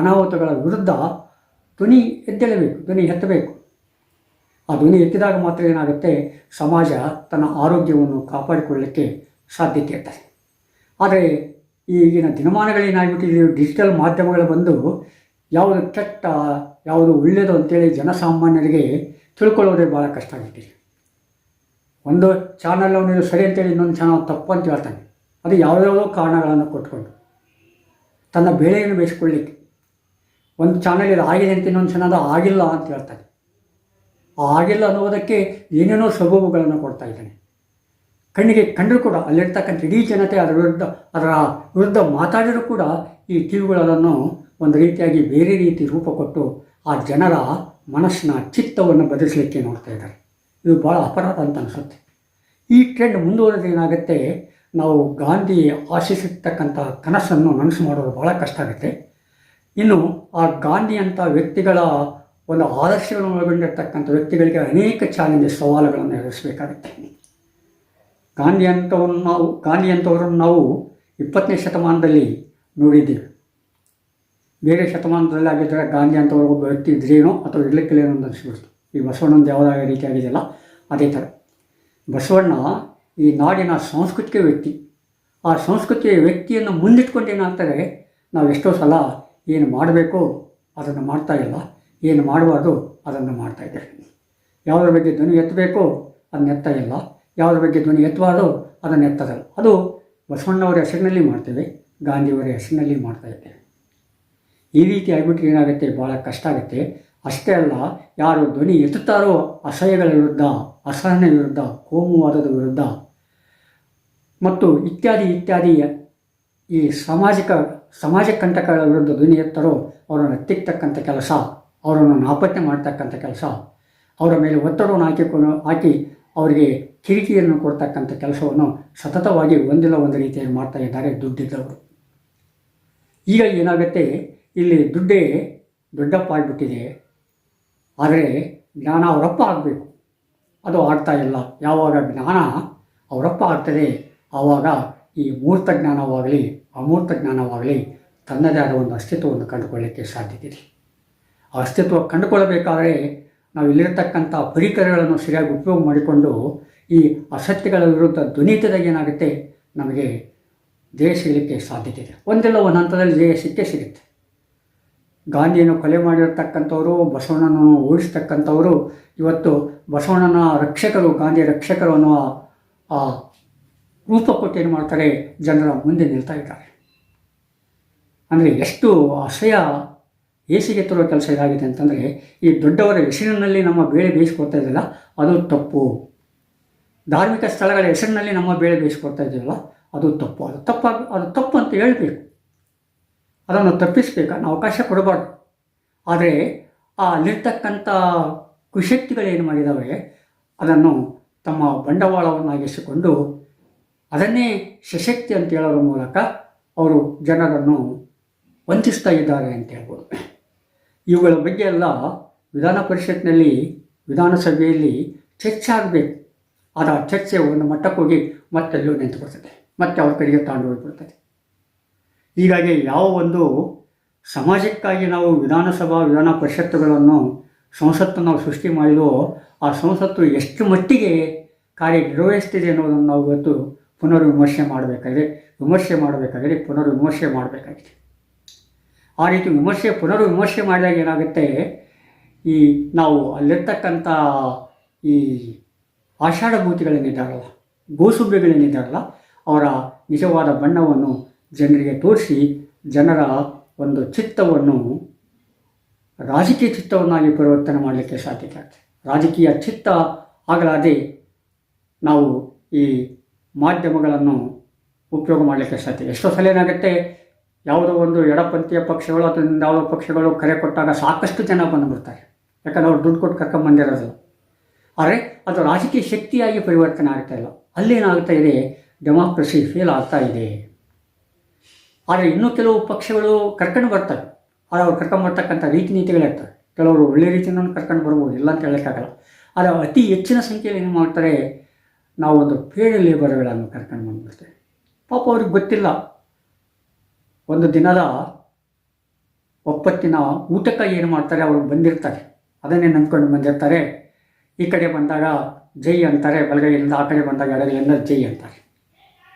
S1: ಅನಾಹುತಗಳ ವಿರುದ್ಧ ಧ್ವನಿ ಎದ್ದೇಳಬೇಕು, ಧ್ವನಿ ಎತ್ತಬೇಕು. ಆ ಧ್ವನಿ ಎತ್ತಿದಾಗ ಮಾತ್ರ ಏನಾಗುತ್ತೆ? ಸಮಾಜ ತನ್ನ ಆರೋಗ್ಯವನ್ನು ಕಾಪಾಡಿಕೊಳ್ಳಲಿಕ್ಕೆ ಸಾಧ್ಯತೆ ಇರ್ತದೆ. ಆದರೆ ಈಗಿನ ದಿನಮಾನಗಳೇನಾಗಿಬಿಟ್ಟಿದೆ ಡಿಜಿಟಲ್ ಮಾಧ್ಯಮಗಳು ಬಂದು ಯಾವುದು ಕೆಟ್ಟ, ಯಾವುದು ಒಳ್ಳೆಯದು ಅಂತೇಳಿ ಜನಸಾಮಾನ್ಯರಿಗೆ ತಿಳ್ಕೊಳ್ಳೋದೇ ಭಾಳ ಕಷ್ಟ ಆಗಿಬಿಟ್ಟಿದೆ. ಒಂದು ಚಾನಲ್ ಅವನಿಗೆ ಸರಿ ಅಂತೇಳಿ ಇನ್ನೊಂದು ಚಾನಲ್ ತಪ್ಪು ಅಂತ ಹೇಳ್ತಾನೆ. ಅದು ಯಾವುದ್ಯಾವುದೋ ಕಾರಣಗಳನ್ನು ಕೊಟ್ಕೊಂಡು. ತನ್ನ ಬೆಳೆಯನ್ನು ಬೇಯಿಸ್ಕೊಳ್ಳಿಕ್ಕೆ. ಒಂದು ಚಾನಲ್ ಇದು ಆಗಿದೆ ಅಂತ ಇನ್ನೊಂದು ಚಾನಲ್ ಆಗಿಲ್ಲ ಅಂತ ಹೇಳ್ತಾನೆ. ಆಗಿಲ್ಲ ಅನ್ನೋದಕ್ಕೆ ಏನೇನೋ ಸಬೂಬುಗಳನ್ನು ಕೊಡ್ತಾ ಇದ್ದಾನೆ. ಕಣ್ಣಿಗೆ ಕಂಡರೂ ಕೂಡ, ಅಲ್ಲಿರ್ತಕ್ಕಂಥ ಇಡೀ ಜನತೆ ಅದರ ವಿರುದ್ಧ ಅದರ ವಿರುದ್ಧ ಮಾತಾಡಿದರೂ ಕೂಡ ಈ ಟಿವಿಗಳನ್ನು ಒಂದು ರೀತಿಯಾಗಿ ಬೇರೆ ರೀತಿ ರೂಪ ಕೊಟ್ಟು ಆ ಜನರ ಮನಸ್ಸಿನ ಚಿತ್ತವನ್ನು ಬದಲಿಸಲಿಕ್ಕೆ ನೋಡ್ತಾ ಇದ್ದಾರೆ. ಇದು ಭಾಳ ಅಪರಾಧ ಅಂತ ಅನಿಸುತ್ತೆ. ಈ ಟ್ರೆಂಡ್ ಮುಂದುವರೆದ ಏನಾಗುತ್ತೆ? ನಾವು ಗಾಂಧಿ ಆಶಿಸಿರ್ತಕ್ಕಂಥ ಕನಸನ್ನು ನನಸು ಮಾಡೋದು ಭಾಳ ಕಷ್ಟ ಆಗುತ್ತೆ. ಇನ್ನು ಆ ಗಾಂಧಿ ಅಂತ ವ್ಯಕ್ತಿಗಳ ಒಂದು ಆದರ್ಶಗಳನ್ನು ಒಳಗೊಂಡಿರ್ತಕ್ಕಂಥ ವ್ಯಕ್ತಿಗಳಿಗೆ ಅನೇಕ ಚಾಲೆಂಜಸ್ ಸವಾಲುಗಳನ್ನು ಎದುರಿಸಬೇಕಾಗುತ್ತೆ. ಗಾಂಧಿ ಅಂಥವನ್ನು ನಾವು ಗಾಂಧಿ ಅಂಥವರನ್ನು ನಾವು ಇಪ್ಪತ್ತನೇ ಶತಮಾನದಲ್ಲಿ ನೋಡಿದ್ದೇವೆ. ಬೇರೆ ಶತಮಾನದಲ್ಲಿ ಆಗಿದ್ದರೆ ಗಾಂಧಿ ಅಂಥವ್ರು ಒಬ್ಬ ವ್ಯಕ್ತಿ ಇದ್ರೇನೋ ಅಥವಾ ಇರಲಿಕ್ಕಿಲ್ಲೇನೋ ಅಂತ ಅನಿಸ್ಬಿಡ್ತು. ಈ ಬಸವಣ್ಣಂದು ಯಾವುದಾದ ರೀತಿಯಾಗಿದೆಯಲ್ಲ ಅದೇ ಥರ. ಬಸವಣ್ಣ ಈ ನಾಡಿನ ಸಾಂಸ್ಕೃತಿಕ ವ್ಯಕ್ತಿ. ಆ ಸಂಸ್ಕೃತಿಯ ವ್ಯಕ್ತಿಯನ್ನು ಮುಂದಿಟ್ಕೊಂಡು ಏನಾಗ್ತದೆ ನಾವು ಎಷ್ಟೋ ಸಲ ಏನು ಮಾಡಬೇಕು ಅದನ್ನು ಮಾಡ್ತಾ ಇಲ್ಲ, ಏನು ಮಾಡಬಾರ್ದು ಅದನ್ನು ಮಾಡ್ತಾ ಇದ್ದೇವೆ ಯಾವುದ್ರ ಬಗ್ಗೆ ಧ್ವನಿ ಎತ್ತಬೇಕು ಅದನ್ನ ಇಲ್ಲ ಯಾವುದ್ರ ಬಗ್ಗೆ ಧ್ವನಿ ಎತ್ತಬಾರ್ದು ಅದನ್ನು ಎತ್ತದಲ್ಲ. ಅದು ಬಸವಣ್ಣವರ ಹೆಸರಿನಲ್ಲಿ ಮಾಡ್ತೇವೆ, ಗಾಂಧಿಯವರ ಹೆಸರಿನಲ್ಲಿ ಮಾಡ್ತಾ ಇದ್ದೇವೆ. ಈ ರೀತಿ ಆಗಿಬಿಟ್ರೆ ಏನಾಗುತ್ತೆ? ಭಾಳ ಕಷ್ಟ ಆಗುತ್ತೆ. ಅಷ್ಟೇ ಅಲ್ಲ, ಯಾರು ಧ್ವನಿ ಎತ್ತುತ್ತಾರೋ ಅಸಹ್ಯಗಳ ವಿರುದ್ಧ, ಅಸಹನೆ ವಿರುದ್ಧ, ಕೋಮುವಾದದ ವಿರುದ್ಧ ಮತ್ತು ಇತ್ಯಾದಿ ಇತ್ಯಾದಿ ಈ ಸಾಮಾಜಿಕ, ಸಮಾಜ ಕಂಟಕಗಳ ವಿರುದ್ಧ ಧ್ವನಿ ಎತ್ತರೋ ಅವರನ್ನು ಎತ್ತಿಕ್ತಕ್ಕಂಥ ಕೆಲಸ, ಅವರನ್ನು ನಾಪತ್ತೆ ಮಾಡ್ತಕ್ಕಂಥ ಕೆಲಸ, ಅವರ ಮೇಲೆ ಒತ್ತಡವನ್ನು ಹಾಕಿಕೊಂಡು, ಹಾಕಿ ಅವರಿಗೆ ಕಿರಿಕಿರಿಯನ್ನು ಕೊಡ್ತಕ್ಕಂಥ ಕೆಲಸವನ್ನು ಸತತವಾಗಿ ಒಂದಿಲ್ಲ ಒಂದು ರೀತಿಯಲ್ಲಿ ಮಾಡ್ತಾ ಇದ್ದಾರೆ ದುಡ್ಡಿದ್ದವರು. ಈಗ ಏನಾಗುತ್ತೆ? ಇಲ್ಲಿ ದುಡ್ಡೇ ದೊಡ್ಡಪ್ಪ ಆಗಿಬಿಟ್ಟಿದೆ. ಆದರೆ ಜ್ಞಾನ ಅವರಪ್ಪ ಆಗಬೇಕು. ಅದು ಆಗ್ತಾ ಇಲ್ಲ. ಯಾವಾಗ ಜ್ಞಾನ ಅವರಪ್ಪ ಆಗ್ತದೆ, ಆವಾಗ ಈ ಮೂರ್ತ ಜ್ಞಾನವಾಗಲಿ, ಅಮೂರ್ತ ಜ್ಞಾನವಾಗಲಿ ತನ್ನದೇ ಆದ ಒಂದು ಅಸ್ತಿತ್ವವನ್ನು ಕಂಡುಕೊಳ್ಳಲಿಕ್ಕೆ ಸಾಧ್ಯತೆ ಇದೆ ಆ ಅಸ್ತಿತ್ವ ಕಂಡುಕೊಳ್ಳಬೇಕಾದರೆ ನಾವು ಇಲ್ಲಿರ್ತಕ್ಕಂಥ ಪರಿಕರಗಳನ್ನು ಸರಿಯಾಗಿ ಉಪಯೋಗ ಮಾಡಿಕೊಂಡು ಈ ಅಸತ್ಯಗಳ ವಿರುದ್ಧ ಧ್ವನಿತದಾಗ ಏನಾಗುತ್ತೆ? ನಮಗೆ ಜಯ ಸಿಗಲಿಕ್ಕೆ ಸಾಧ್ಯತೆ ಇದೆ. ಒಂದಿಲ್ಲ ಒಂದು ಹಂತದಲ್ಲಿ ಜಯ ಸಿಕ್ಕೇ ಸಿಗುತ್ತೆ. ಗಾಂಧಿಯನ್ನು ಕೊಲೆ ಮಾಡಿರ್ತಕ್ಕಂಥವರು, ಬಸವಣ್ಣನನ್ನು ಓಡಿಸ್ತಕ್ಕಂಥವರು, ಇವತ್ತು ಬಸವಣ್ಣನ ರಕ್ಷಕರು ಗಾಂಧಿ ರಕ್ಷಕರು ಅನ್ನುವ ಆ ರೂಪ ಕೊಟ್ಟು ಏನು ಮಾಡ್ತಾರೆ ಜನರ ಮುಂದೆ ನಿಲ್ತಾ ಇದ್ದಾರೆ. ಅಂದರೆ ಎಷ್ಟು ಅಸಹ್ಯ ಏಸಿಗೆ ತರುವ ಕೆಲಸ ಇದಾಗಿದೆ ಅಂತಂದರೆ, ಈ ದೊಡ್ಡವರ ಹೆಸರಿನಲ್ಲಿ ನಮ್ಮ ಬೇಳೆ ಬೇಯಿಸ್ಕೊಡ್ತಾ ಇದ್ದಲ್ಲ, ಅದು ತಪ್ಪು. ಧಾರ್ಮಿಕ ಸ್ಥಳಗಳ ಹೆಸರಿನಲ್ಲಿ ನಮ್ಮ ಬೇಳೆ ಬೇಯಿಸ್ಕೊಡ್ತಾ ಇದ್ದೀವಲ್ಲ ಅದು ತಪ್ಪು. ಅದು ಅದು ತಪ್ಪು ಅಂತ ಹೇಳಬೇಕು. ಅದನ್ನು ತಪ್ಪಿಸಬೇಕು. ನಾವು ಅವಕಾಶ ಕೊಡಬಾರ್ದು. ಆದರೆ ಆ ಅಲ್ಲಿರ್ತಕ್ಕಂಥ ಕುಶಕ್ತಿಗಳೇನು ಮಾಡಿದ್ದಾವೆ ಅದನ್ನು ತಮ್ಮ ಬಂಡವಾಳವನ್ನಾಗಿಸಿಕೊಂಡು ಅದನ್ನೇ ಸಶಕ್ತಿ ಅಂತ ಹೇಳೋದ್ರ ಮೂಲಕ ಅವರು ಜನರನ್ನು ವಂಚಿಸ್ತಾ ಇದ್ದಾರೆ ಅಂತ ಹೇಳ್ಬೋದು. ಇವುಗಳ ಬಗ್ಗೆ ಎಲ್ಲ ವಿಧಾನ ಪರಿಷತ್ನಲ್ಲಿ, ವಿಧಾನಸಭೆಯಲ್ಲಿ ಚರ್ಚೆ ಆಗಬೇಕು. ಆದ ಚರ್ಚೆ ಒಂದು ಮಟ್ಟಕ್ಕೆ ಹೋಗಿ ಮತ್ತೆಲ್ಲೂ ನಿಂತುಬಿಡ್ತದೆ ಮತ್ತೆ ಅವ್ರ ಕಡೆಗೆ ತಾಂಡು ಹೋಗ್ಬಿಡ್ತದೆ. ಹೀಗಾಗಿ ಯಾವ ಒಂದು ಸಮಾಜಕ್ಕಾಗಿ ನಾವು ವಿಧಾನಸಭಾ, ವಿಧಾನ ಪರಿಷತ್ತುಗಳನ್ನು ಸಂಸತ್ತು ನಾವು ಸೃಷ್ಟಿ ಮಾಡಿದೋ ಆ ಸಂಸತ್ತು ಎಷ್ಟು ಮಟ್ಟಿಗೆ ಕಾರ್ಯನಿರ್ವಹಿಸ್ತಿದೆ ಅನ್ನೋದನ್ನು ನಾವು ಇವತ್ತು ಪುನರ್ವಿಮರ್ಶೆ ಮಾಡಬೇಕಾಗಿದೆ. ವಿಮರ್ಶೆ ಮಾಡಬೇಕಾಗಿದೆ, ಪುನರ್ವಿಮರ್ಶೆ ಮಾಡಬೇಕಾಗಿದೆ. ಆ ರೀತಿ ವಿಮರ್ಶೆ, ಪುನರ್ವಿಮರ್ಶೆ ಮಾಡಿದಾಗ ಏನಾಗುತ್ತೆ? ಈ ನಾವು ಅಲ್ಲಿರ್ತಕ್ಕಂಥ ಈ ಆಷಾಢಭೂತಿಗಳೇನಿದ್ದಾರಲ್ಲ ಗೋಸುಬ್ಬೆಗಳೇನಿದ್ದಾರಲ್ಲ ಅವರ ನಿಜವಾದ ಬಣ್ಣವನ್ನು ಜನರಿಗೆ ತೋರಿಸಿ ಜನರ ಒಂದು ಚಿತ್ತವನ್ನು, ರಾಜಕೀಯ ಚಿತ್ತವನ್ನಾಗಿ ಪರಿವರ್ತನೆ ಮಾಡಲಿಕ್ಕೆ ಸಾಧ್ಯತೆ ಆಗ್ತದೆ ರಾಜಕೀಯ ಚಿತ್ತ ಆಗಲಾದೆ ನಾವು ಈ ಮಾಧ್ಯಮಗಳನ್ನು ಉಪಯೋಗ ಮಾಡಲಿಕ್ಕೆ ಸಾಧ್ಯ ಎಷ್ಟೋ ಸಲ ಏನಾಗುತ್ತೆ, ಯಾವುದೋ ಒಂದು ಎಡಪಂಥೀಯ ಪಕ್ಷಗಳು ಅಥವಾ ಯಾವುದೋ ಪಕ್ಷಗಳು ಕರೆ ಕೊಟ್ಟಾಗ ಸಾಕಷ್ಟು ಜನ ಬಂದುಬಿಡ್ತಾರೆ. ಯಾಕಂದ್ರೆ ಅವ್ರು ದುಡ್ಡು ಕೊಟ್ಟು ಕರ್ಕೊಂಬಂದಿರೋದಿಲ್ಲ ಆದರೆ ಅದು ರಾಜಕೀಯ ಶಕ್ತಿಯಾಗಿ ಪರಿವರ್ತನೆ ಆಗ್ತಾ ಇಲ್ಲ. ಅಲ್ಲೇನಾಗ್ತಾ ಇದೆ? ಡೆಮಾಕ್ರಸಿ ಫೇಲ್ ಆಗ್ತಾ ಇದೆ. ಆದರೆ ಇನ್ನೂ ಕೆಲವು ಪಕ್ಷಗಳು ಕರ್ಕೊಂಡು ಬರ್ತವೆ. ಆದರೆ ಅವ್ರು ಕರ್ಕೊಂಡು ಬರ್ತಕ್ಕಂಥ ರೀತಿ ನೀತಿಗಳಿರ್ತವೆ ಕೆಲವರು ಒಳ್ಳೆ ರೀತಿಯನ್ನು ಕರ್ಕೊಂಡು ಬರ್ಬೋದು, ಇಲ್ಲ ಅಂತ ಹೇಳೋಕ್ಕಾಗಲ್ಲ ಆದರೆ ಅತಿ ಹೆಚ್ಚಿನ ಸಂಖ್ಯೆಯಲ್ಲಿ ಏನು ಮಾಡ್ತಾರೆ? ನಾವು ಒಂದು ಪೇಡ್ ಲೇಬರ್ಗಳನ್ನು ಕರ್ಕೊಂಡು ಬಂದ್ಬಿಡ್ತೇವೆ. ಪಾಪ ಅವ್ರಿಗೆ ಗೊತ್ತಿಲ್ಲ. ಒಂದು ದಿನದ ಒಪ್ಪತ್ತಿನ ಊಟಕ್ಕಾಗಿ ಏನು ಮಾಡ್ತಾರೆ? ಅವರು ಬಂದಿರ್ತಾರೆ. ಅದನ್ನೇ ನಂಬ್ಕೊಂಡು ಬಂದಿರ್ತಾರೆ. ಈ ಕಡೆ ಬಂದಾಗ ಜೈ ಅಂತಾರೆ, ಬಲಗೈಯಿಂದ ಆ ಕಡೆ ಬಂದಾಗ ಎಡಗೈಯಿಂದ ಜೈ ಅಂತಾರೆ.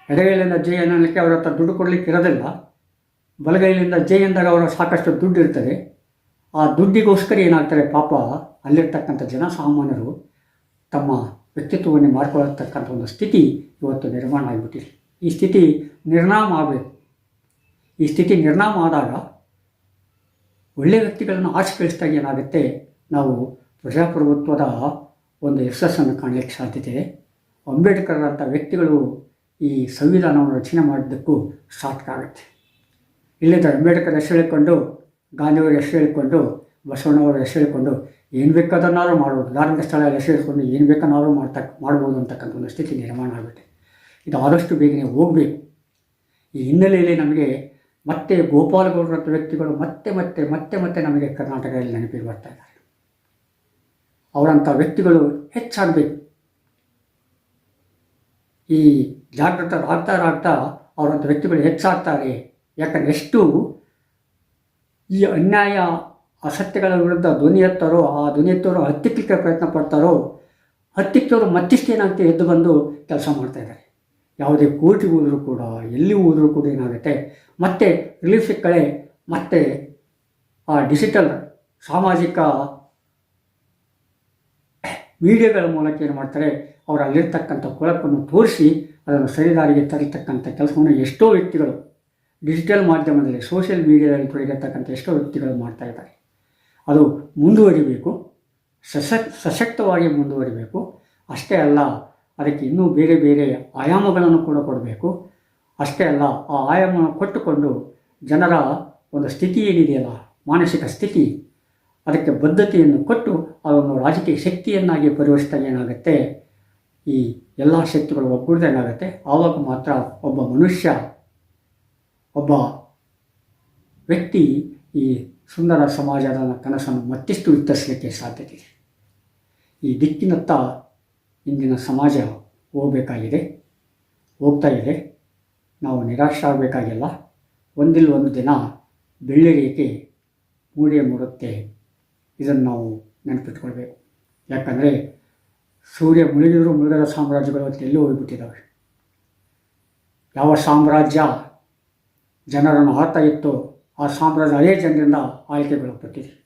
S1: ಎಡಗೈಲಿಂದ ಜೈ ಅನ್ನೋದಕ್ಕೆ ಅವ್ರ ಹತ್ರ ದುಡ್ಡು ಕೊಡಲಿಕ್ಕೆ ಇರೋದಿಲ್ಲ. ಬಲಗೈಲಿಂದ ಜೈ ಅಂದಾಗ ಅವರು ಸಾಕಷ್ಟು ದುಡ್ಡು ಇರ್ತದೆ. ಆ ದುಡ್ಡಿಗೋಸ್ಕರ ಏನಾಗ್ತಾರೆ ಪಾಪ ಅಲ್ಲಿರ್ತಕ್ಕಂಥ ಜನಸಾಮಾನ್ಯರು ತಮ್ಮ ವ್ಯಕ್ತಿತ್ವವನ್ನು ಮಾಡ್ಕೊಳ್ಳತಕ್ಕಂಥ ಒಂದು ಸ್ಥಿತಿ ಇವತ್ತು ನಿರ್ಮಾಣ ಆಗಿಬಿಟ್ಟಿದೆ. ಈ ಸ್ಥಿತಿ ನಿರ್ನಾಮ ಆಗಬೇಕು. ಈ ಸ್ಥಿತಿ ನಿರ್ನಾಮ ಆದಾಗ ಒಳ್ಳೆಯ ವ್ಯಕ್ತಿಗಳನ್ನು ಆಚೆ ಏನಾಗುತ್ತೆ? ನಾವು ಪ್ರಜಾಪ್ರಭುತ್ವದ ಒಂದು ಯಶಸ್ಸನ್ನು ಕಾಣಲಿಕ್ಕೆ ಸಾಧ್ಯತೆ ಇದೆ. ಅಂಬೇಡ್ಕರ್ ಅಂಥ ವ್ಯಕ್ತಿಗಳು ಈ ಸಂವಿಧಾನವನ್ನು ರಚನೆ ಮಾಡಿದ್ದಕ್ಕೂ ಸಾರ್ಥಕ ಆಗುತ್ತೆ. ಇಲ್ಲಿದ್ದ ಅಂಬೇಡ್ಕರ್ ಹೆಸರು ಹೇಳಿಕೊಂಡು, ಗಾಂಧಿಯವ್ರ ಹೆಸರು ಹೇಳಿಕೊಂಡು ಬಸವಣ್ಣವ್ರ ಹೆಸರು ಹೇಳಿಕೊಂಡು ಏನು ಬೇಕಾದನ್ನಾದ್ರೂ ಮಾಡ್ಬೋದು. ಧಾರ್ಮಿಕ ಸ್ಥಳ ಹೆಸರು ಹೇಳಿಕೊಂಡು ಏನು ಬೇಕಾದ್ರೂ ಮಾಡ್ತಾ ಮಾಡ್ಬೋದು ಅಂತಕ್ಕಂಥ ಒಂದು ಸ್ಥಿತಿ ನಿರ್ಮಾಣ ಆಗುತ್ತೆ. ಇದು ಆದಷ್ಟು ಬೇಗನೆ ಹೋಗಬೇಕು. ಈ ಹಿನ್ನೆಲೆಯಲ್ಲಿ ನಮಗೆ ಮತ್ತೆ ಗೋಪಾಲಗೌಡರಂಥ ವ್ಯಕ್ತಿಗಳು ಮತ್ತೆ ಮತ್ತೆ ಮತ್ತೆ ಮತ್ತೆ ನಮಗೆ ಕರ್ನಾಟಕದಲ್ಲಿ ನೆನಪಿಗೆ ಬರ್ತಾ ಇದ್ದಾರೆ. ಅವರಂಥ ವ್ಯಕ್ತಿಗಳು ಹೆಚ್ಚಾಗಬೇಕು. ಈ ಜಾಗೃತರಾಗ್ತಾರಾಗ್ತಾ ಅವರಂಥ ವ್ಯಕ್ತಿಗಳು ಹೆಚ್ಚಾಗ್ತಾರೆ. ಯಾಕಂದರೆ ಎಷ್ಟು ಈ ಅನ್ಯಾಯ, ಅಸತ್ಯಗಳ ವಿರುದ್ಧ ಧ್ವನಿ ಎತ್ತಾರೋ, ಆ ಧ್ವನಿ ಎತ್ತೋರು ಹತ್ತಿಕ್ಕಲಿಕ್ಕೆ ಪ್ರಯತ್ನ ಪಡ್ತಾರೋ ಹತ್ತಿಕ್ಕವರು ಮತ್ತಿಷ್ಟೇನಂತ ಎದ್ದು ಬಂದು ಕೆಲಸ ಮಾಡ್ತಾಯಿದ್ದಾರೆ ಯಾವುದೇ ಕೋರ್ಟಿಗೆ ಹೋದರೂ ಕೂಡ, ಎಲ್ಲಿ ಹೋದರೂ ಕೂಡ ಏನಾಗುತ್ತೆ, ಮತ್ತೆ ರಿಲೀಫ್ ಕಳೆ ಮತ್ತೆ ಆ ಡಿಜಿಟಲ್ ಸಾಮಾಜಿಕ ಮೀಡಿಯಾಗಳ ಮೂಲಕ ಏನು ಮಾಡ್ತಾರೆ, ಅವರು ಅಲ್ಲಿರ್ತಕ್ಕಂಥ ಕೊಳಕನ್ನು ತೋರಿಸಿ, ಅದನ್ನು ಸರಿದಾರಿಗೆ ತರತಕ್ಕಂಥ ಕೆಲಸವನ್ನು ಎಷ್ಟೋ ವ್ಯಕ್ತಿಗಳು ಡಿಜಿಟಲ್ ಮಾಧ್ಯಮದಲ್ಲಿ ಸೋಷಿಯಲ್ ಮೀಡಿಯಾದಲ್ಲಿ ತೊಡಗಿರ್ತಕ್ಕಂಥ ಎಷ್ಟೋ ವ್ಯಕ್ತಿಗಳು ಮಾಡ್ತಾ ಇದ್ದಾರೆ. ಅದು ಮುಂದುವರಿಬೇಕು ಸಶಕ್ ಸಶಕ್ತವಾಗಿ ಮುಂದುವರಿಬೇಕು. ಅಷ್ಟೇ ಅಲ್ಲ, ಅದಕ್ಕೆ ಇನ್ನೂ ಬೇರೆ ಬೇರೆ ಆಯಾಮಗಳನ್ನು ಕೂಡ ಕೊಡಬೇಕು. ಅಷ್ಟೇ ಅಲ್ಲ, ಆ ಆಯಾಮವನ್ನು ಕೊಟ್ಟುಕೊಂಡು ಜನರ ಒಂದು ಸ್ಥಿತಿ ಏನಿದೆಯಲ್ಲ, ಮಾನಸಿಕ ಸ್ಥಿತಿ ಅದಕ್ಕೆ ಬದ್ಧತೆಯನ್ನು ಕೊಟ್ಟು ಅದನ್ನು ರಾಜಕೀಯ ಶಕ್ತಿಯನ್ನಾಗಿ ಪರಿವರ್ತನೆ ಏನಾಗುತ್ತೆ? ಈ ಎಲ್ಲ ಶಕ್ತಿಗಳು ಒಗ್ಗೂಡ್ದಂಗಾಗುತ್ತೆ ಆವಾಗ ಮಾತ್ರ ಒಬ್ಬ ಮನುಷ್ಯ, ಒಬ್ಬ ವ್ಯಕ್ತಿ ಈ ಸುಂದರ ಸಮಾಜದ ಕನಸನ್ನು ಮತ್ತಿಷ್ಟು ವಿಸ್ತರಿಸಲಿಕ್ಕೆ ಸಾಧ್ಯತೆ ಇದೆ. ಈ ದಿಕ್ಕಿನತ್ತ ಇಂದಿನ ಸಮಾಜ ಹೋಗಬೇಕಾಗಿದೆ. ಹೋಗ್ತಾ ಇದೆ. ನಾವು ನಿರಾಶೆ ಆಗಬೇಕಾಗಿಲ್ಲ ಒಂದಿಲ್ಲ ಒಂದು ದಿನ ಬೆಳ್ಳಿ ರೇಖೆ ಮೂಡಿಯ ಮೂಡುತ್ತೆ. ಇದನ್ನು ನಾವು ನೆನಪಿಟ್ಕೊಳ್ಬೇಕು. ಯಾಕಂದರೆ ಸೂರ್ಯ ಮುಳುಗಿದ್ರು ಮುಳುಗದ ಸಾಮ್ರಾಜ್ಯಗಳು ಎಲ್ಲೂ ಹೋಗಿಬಿಟ್ಟಿದ್ದಾವೆ. ಯಾವ ಸಾಮ್ರಾಜ್ಯ ಜನರನ್ನು ಆಳ್ತಾ ಇತ್ತು ಆ ಸಾಮ್ರಾಜ್ಯ ಅದೇ ಜನರಿಂದ ಆಯ್ಕೆಗೊಳಪಟ್ಟಿದೆ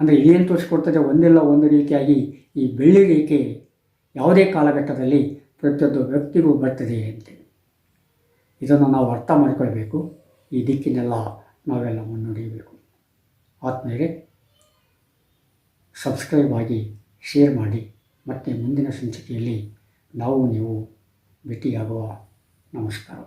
S1: ಅಂದರೆ ಏನು ತೋರಿಸ್ಕೊಡ್ತದೆ? ಒಂದಿಲ್ಲ ಒಂದು ರೀತಿಯಾಗಿ ಈ ಬೆಳ್ಳಿ ರೇಖೆ ಯಾವುದೇ ಕಾಲಘಟ್ಟದಲ್ಲಿ ಪ್ರತಿಯೊಂದು ವ್ಯಕ್ತಿಗೂ ಬರ್ತದೆ ಅಂತ. ಇದನ್ನು ನಾವು ಅರ್ಥ ಮಾಡಿಕೊಳ್ಬೇಕು. ಈ ದಿಕ್ಕಿನೆಲ್ಲ ನಾವೆಲ್ಲ ಮುನ್ನಡೆಯಬೇಕು. ಆತ್ಮೇಲೆ ಸಬ್ಸ್ಕ್ರೈಬ್ ಆಗಿ ಶೇರ್ ಮಾಡಿ. ಮತ್ತು ಮುಂದಿನ ಸಂಚಿಕೆಯಲ್ಲಿ ನಾವು ನೀವು ಭೇಟಿಯಾಗುವ. ನಮಸ್ಕಾರ.